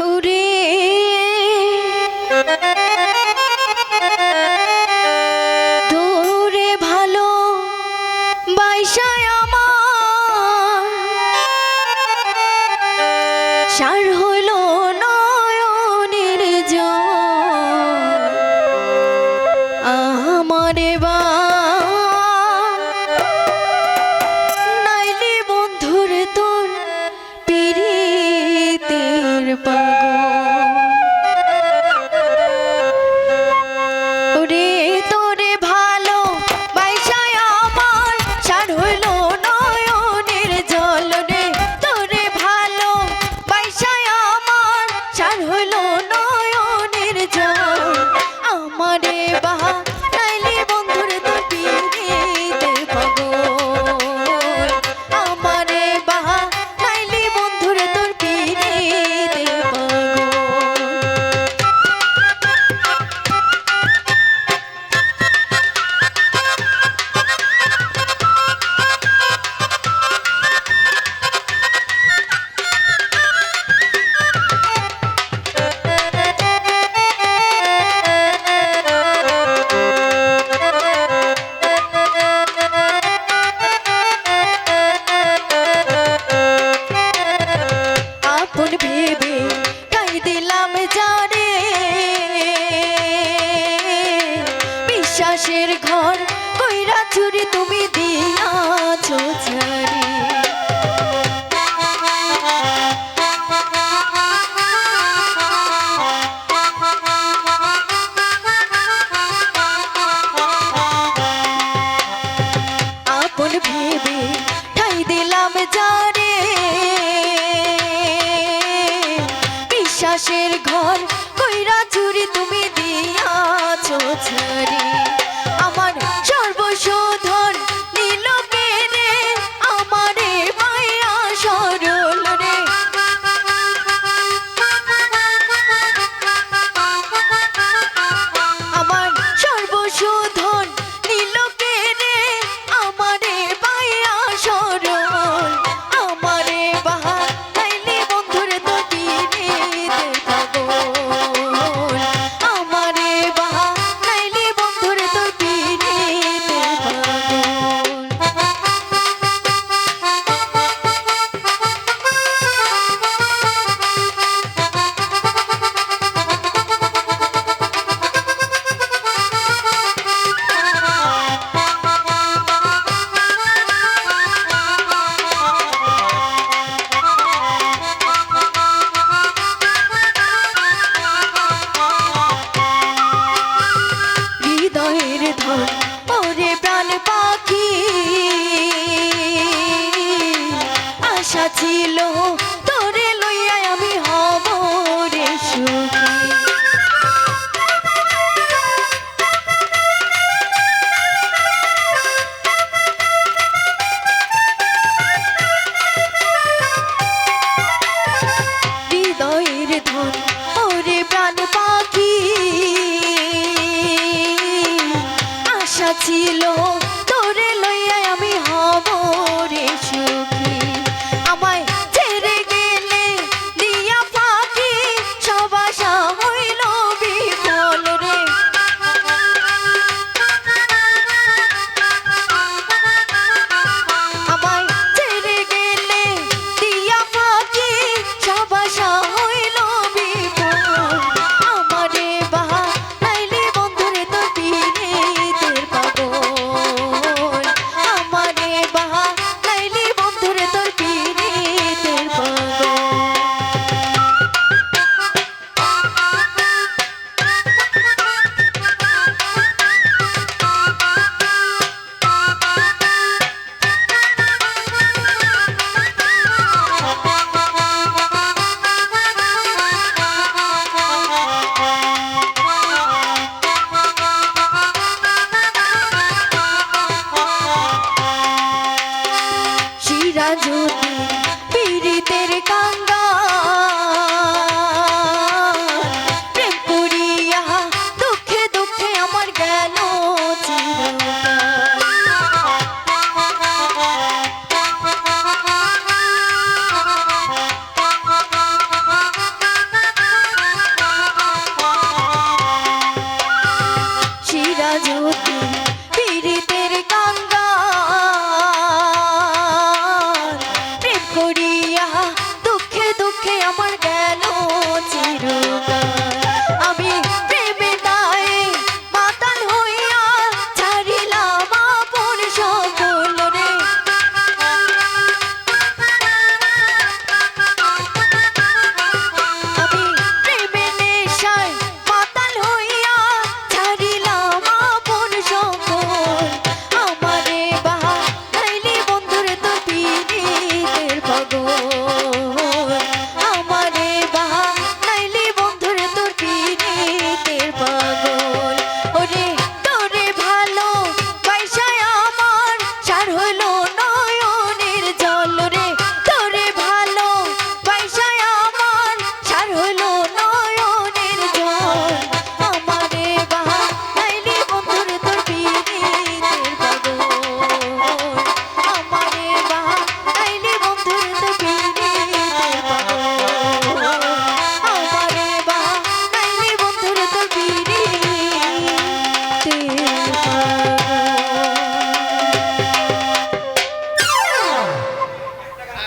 ওরে বিলাসের ঘর, কইরা চুরি তুমি দিয়াছ ঠাই দিলাম বিশ্বাসের ঘর, কইরা চুরি তুমি দিয়া ছাড়ি Thank. তোরে লই to আমার গেল